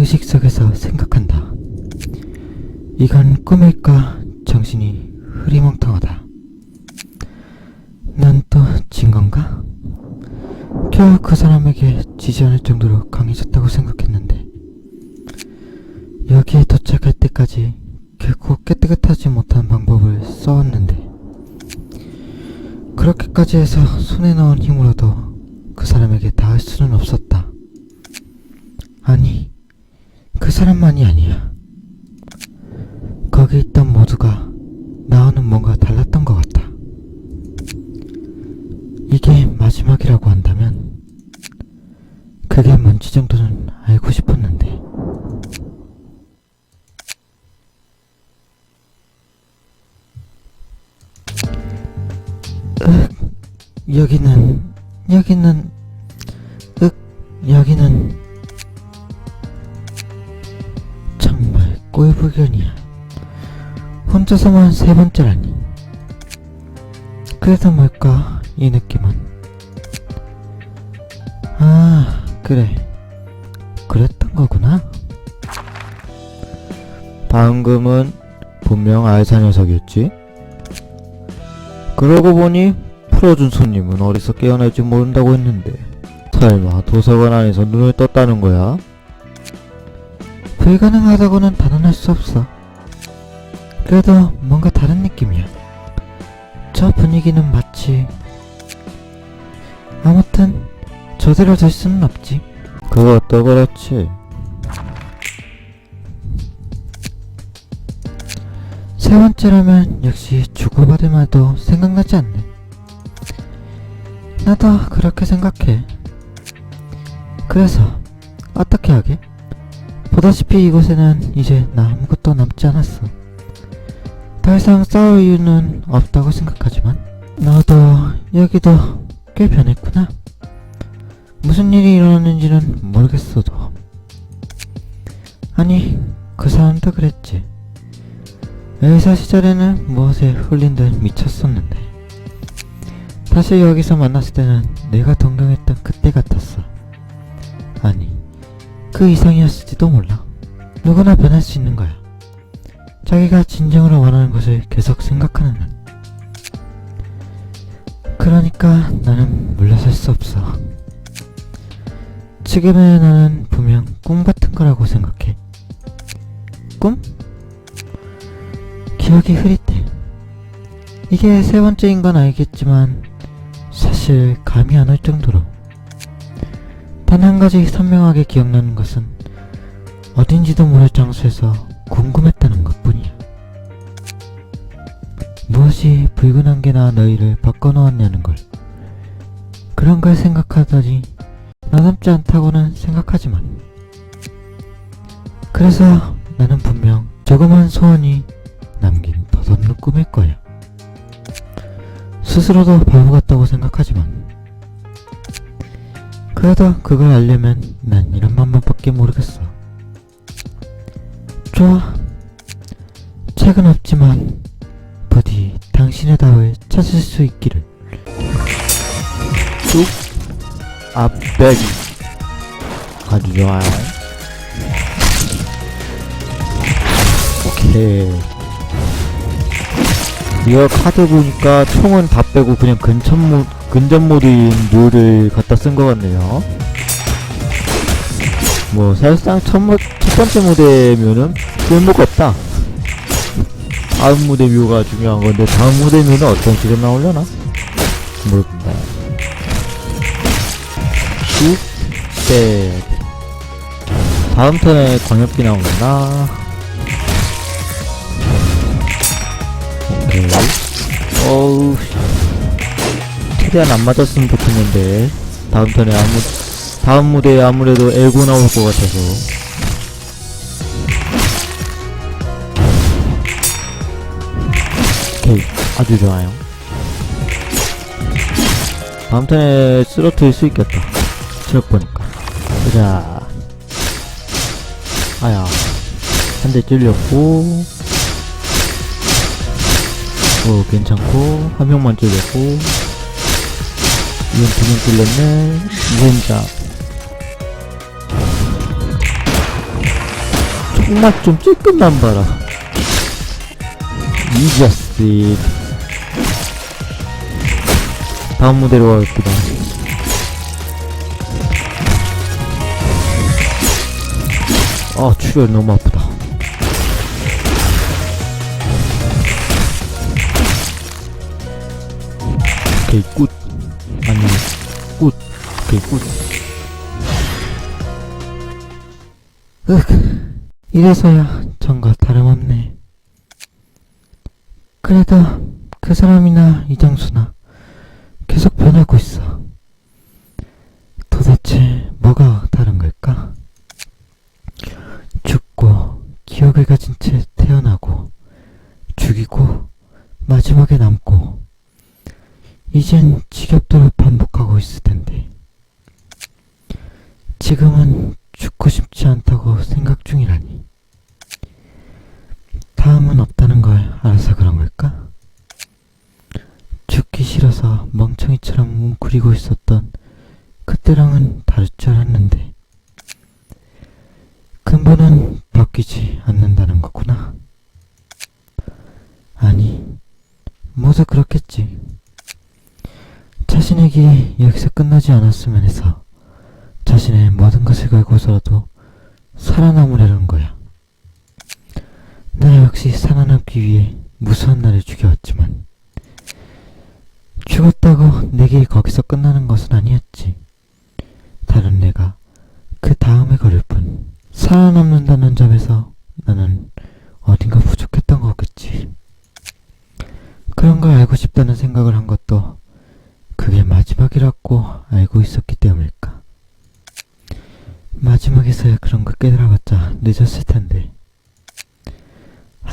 의식 속에서 생각한다. 이건 꿈일까 정신이 흐리멍텅하다. 난 또 진 건가? 겨우 그 사람에게 지지 않을 정도로 강해졌다고 생각했는데 여기에 도착할 때까지 결코 깨끗하지 못한 방법을 써왔는데 그렇게까지 해서 손에 넣은 힘으로도 그 사람에게 닿을 수는 없었다. 아니, 그 사람만이 아니야. 거기 있던 모두가 나와는 뭔가 달랐던 것 같다. 이게 마지막이라고 한다면 그게 뭔지 정도는 알고 싶었는데 윽, 여기는 여기는 윽, 여기는 꼴불견이야. 혼자서만 세 번째라니. 그래서 뭘까 이 느낌은? 아 그래. 그랬던 거구나. 방금은 분명 알사 녀석이었지? 그러고 보니 풀어준 손님은 어디서 깨어날지 모른다고 했는데 설마 도서관 안에서 눈을 떴다는 거야? 불가능하다고는 단언할 수 없어 그래도 뭔가 다른 느낌이야 저 분위기는 마치 아무튼 저대로 될 수는 없지 그것도 그렇지 세 번째라면 역시 주고받을 말도 생각나지 않네. 나도 그렇게 생각해. 그래서 어떻게 하게? 보다시피 이곳에는 이제 나 아무것도 남지 않았어. 더 이상 싸울 이유는 없다고 생각하지만 너도 여기도 꽤 변했구나. 무슨 일이 일어났는지는 모르겠어도. 아니, 그 사람도 그랬지. 의사 시절에는 무엇에 홀린 듯 미쳤었는데 다시 여기서 만났을 때는 내가 동경했던 그때 같았어 그 이상이었을지도 몰라. 누구나 변할 수 있는 거야. 자기가 진정으로 원하는 것을 계속 생각하는 한 그러니까 나는 물러설 수 없어. 지금의 나는 분명 꿈 같은 거라고 생각해. 꿈? 기억이 흐릿해. 이게 세 번째인 건 알겠지만 사실 감이 안 올 정도로 단 한 가지 선명하게 기억나는 것은 어딘지도 모를 장소에서 궁금했다는 것뿐이야. 무엇이 붉은 안개나 너희를 바꿔놓았냐는 걸 그런 걸 생각하더니 나답지 않다고는 생각하지만 그래서 나는 분명 조그만 소원이 남긴 더없는 꿈일 거야. 스스로도 바보 같다고 생각하지만 그래도 그걸 알려면 난 이런 방법밖에 모르겠어. 좋아. 책은 없지만 부디 당신의 답을 찾을 수 있기를. 앞배기 아주 좋아요 오케이 이거 카드 보니까 총은 다 빼고 그냥 근접 모 근접 모드인 묘를 갖다 쓴 것 같네요 뭐 사실상 첫, 모, 첫 번째 무대면은 쓸모가 없다 다음 무대 묘가 중요한 건데 다음 무대 묘는 어떤 식으로 나오려나 모르겠다 쭉, 백. 다음 턴에 광역기 나오나? 최대한 안 맞았으면 좋겠는데. 다음 턴에 아무, 다음 무대에 아무래도 엘고 나올 것 같아서. 오케이. 아주 좋아요. 다음 턴에 쓰러뜨릴 수 있겠다. 체력 보니까. 보자. 아야. 한 대 찔렸고. 오, 괜찮고. 한 명만 찔렸고. 이건 두명 찔렸네. 이젠자. 흙맛 좀 조금만 봐라 이 자식 다음 무대로 가겠구나 아 출혈 너무 아프다 오케이 굿 굿 윽, 이래서야 전과 다름없네. 그래도 그 사람이나 이장수나 계속 변하고 있어. 도대체 뭐가 다른 걸까? 죽고 기억을 가진 채 태어나고 죽이고 마지막에 남고 이젠 지겹도록 반복하고 있을 텐데 지금은 죽고 싶지 않다고 생각 중이라니. 다음은 없다는 걸 알아서 그런 걸까? 죽기 싫어서 멍청이처럼 웅크리고 있었던 그때랑은 다를 줄 알았는데 근본은 바뀌지 않는다는 거구나. 아니, 모두 그렇겠지. 자신에게 여기서 끝나지 않았으면 해서 자신의 모든 것을 걸고서라도 살아남으려는 거야. 나 역시 살아남기 위해 무수한 나를 죽여왔지만 죽었다고 내 길이 거기서 끝나는 것은 아니었지. 다른 내가 그 다음에 걸을 뿐. 살아남는다는 점에서 나는 어딘가 부족했던 거겠지. 그런 걸 알고 싶다는 생각을 한 것도 그게 마지막이라고 알고 있었기 때문일까. 마지막에서야 그런 걸 깨달아봤자 늦었을 텐데.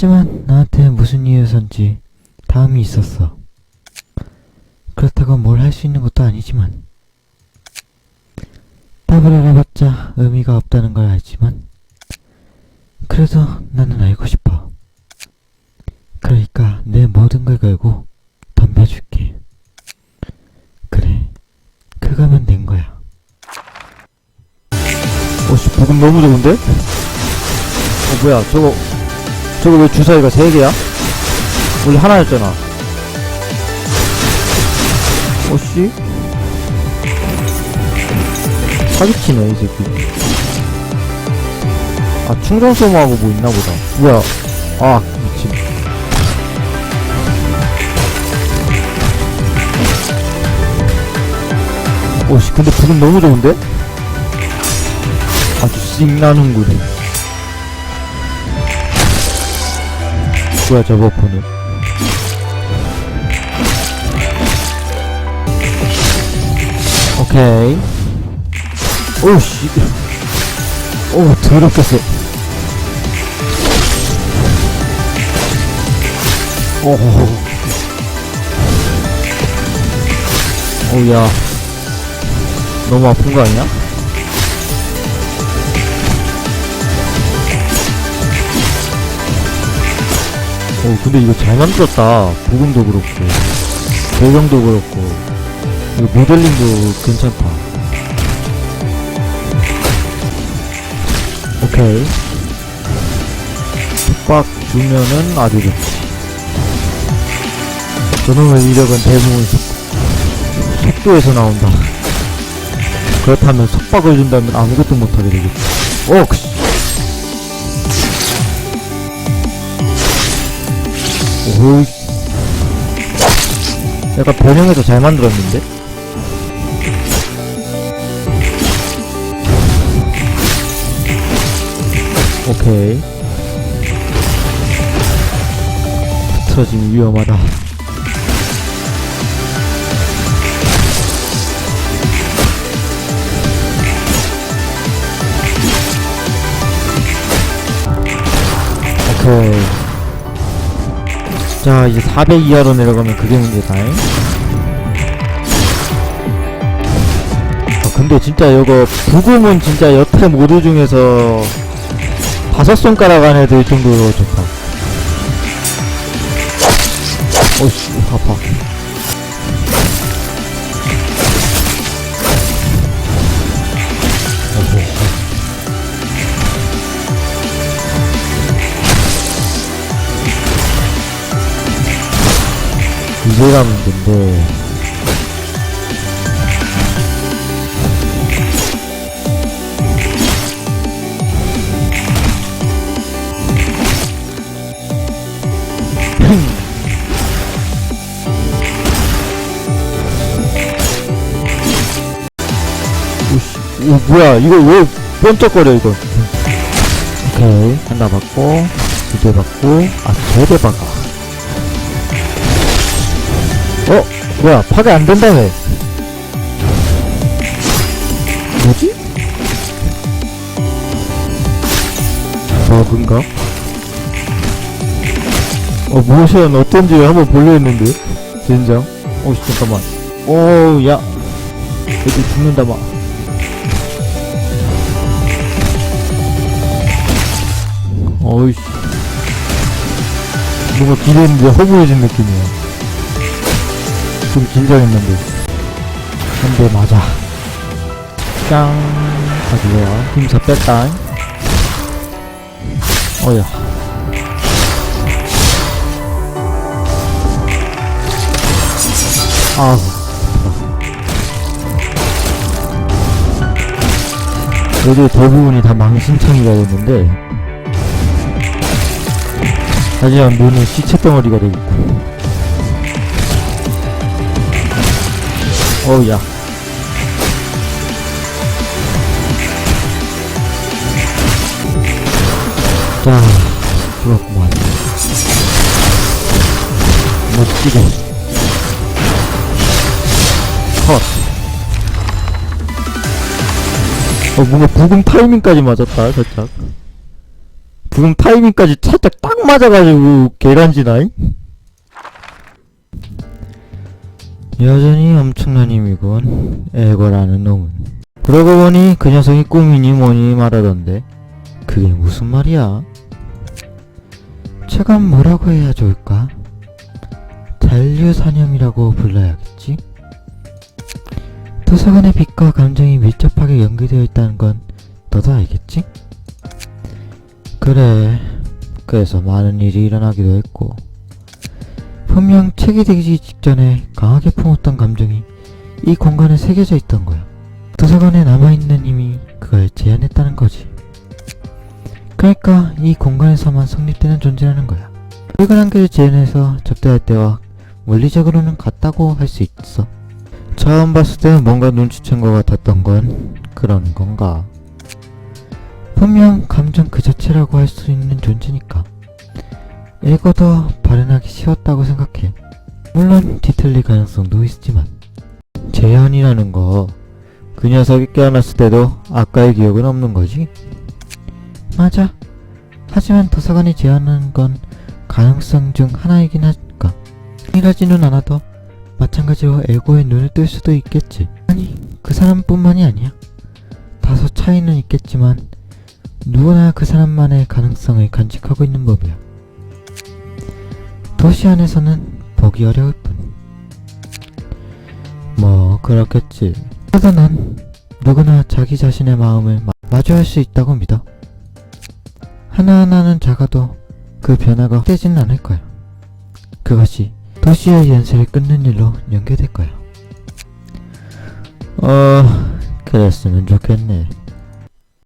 하지만 나한테 무슨 이유에선지 다음이 있었어. 그렇다고 뭘 할 수 있는 것도 아니지만. 답을 알아봤자 의미가 없다는 걸 알지만. 그래도 나는 알고 싶어. 그러니까 내 모든 걸 걸고 덤벼줄게. 그래. 그거면 된 거야. 어씨 부금 너무 좋은데? 어 뭐야 저거 저거 왜 주사위가 3개야? 원래 하나였잖아. 어씨? 사기치네 이 새끼. 아 충전 소모하고 뭐 있나보다. 뭐야? 아 미친. 어씨 근데 부금 너무 좋은데? 아주 씩 나는군 뭐야 저 버프는? 오케이. 오씨. 오 더럽겠어. 오호 오야. 너무 아픈 거 아니야? 어 근데 이거 잘 만들었다. 부금도 그렇고. 배경도 그렇고. 이거 모델링도 괜찮다. 오케이. 빡 주면은 아주 좋지. 저놈의 위력은 대부분 속, 속도에서 나온다. 그렇다면 속박을 준다면 아무것도 못하게 되겠지. 어 그, 약간 변형해서 잘 만들었는데? 오케이. 틀어지면 위험하다. 오케이 자 이제 400 이하로 내려가면 그게 문제다잉 아 근데 진짜 이거 부금은 진짜 여태 모드 중에서 다섯 손가락 안에 들 정도로 좋다. 어씨 아파 2배가 문제인데 오씨, 오, 뭐야, 이거 왜 번쩍거려, 이거. 오케이, 하나 받고, 두 대 받고, 아, 세대 박아. 어? 뭐야, 파괴 안 된다며. 뭐지? 버그인가? 어, 모션 어떤지 한번 보려 했는데. 젠장. 오, 씨, 잠깐만. 오, 야. 애들 죽는다, 막. 어이씨. 뭔가 기대했는데 허무해진 느낌이야. 좀 긴장했는데. 한 대 맞아. 짱. 좋아. 힘사 뺐다. 어야. 아. 그래도 대부분이 다 망신창이가 됐는데 하지만 문은 시체 덩어리가 되겠고 어우야 자 그렇구만 멋지게 컷 어, 뭔가 부금 타이밍까지 맞았다, 살짝. 부금 타이밍까지 살짝 딱 맞아가지고, 계란지나잉? 여전히 엄청난 힘이군, 에거라는 놈은. 그러고 보니 그 녀석이 꿈이니 뭐니 말하던데, 그게 무슨 말이야? 체감 뭐라고 해야 좋을까? 잔류사념이라고 불러야겠지? 도서관의 빛과 감정이 밀접하게 연결되어 있다는 건 너도 알겠지? 그래. 그래서 많은 일이 일어나기도 했고 분명 책이 되기 직전에 강하게 품었던 감정이 이 공간에 새겨져 있던 거야. 도서관에 남아있는 힘이 그걸 제한했다는 거지. 그러니까 이 공간에서만 성립되는 존재라는 거야. 붉은 한계를 제한해서 접대할 때와 물리적으로는 같다고 할 수 있어. 처음 봤을 때는 뭔가 눈치챈 것 같았던 건 그런 건가? 분명 감정 그 자체라고 할 수 있는 존재니까 읽어도 발현하기 쉬웠다고 생각해. 물론 뒤틀릴 가능성도 있지만 재현이라는 거 그 녀석이 깨어났을 때도 아까의 기억은 없는 거지? 맞아. 하지만 도서관이 제안하는 건 가능성 중 하나이긴 하니까 이라지는 않아도 마찬가지로 에고의 눈을 뜰 수도 있겠지. 아니, 그 사람뿐만이 아니야. 다소 차이는 있겠지만 누구나 그 사람만의 가능성을 간직하고 있는 법이야. 도시 안에서는 보기 어려울 뿐. 뭐 그렇겠지. 그래도 난 누구나 자기 자신의 마음을 마, 마주할 수 있다고 믿어. 하나하나는 작아도 그 변화가 떼지는 않을 거야. 그것이 도시의 연세를 끊는 일로 연결될 거야. 어, 그랬으면 좋겠네.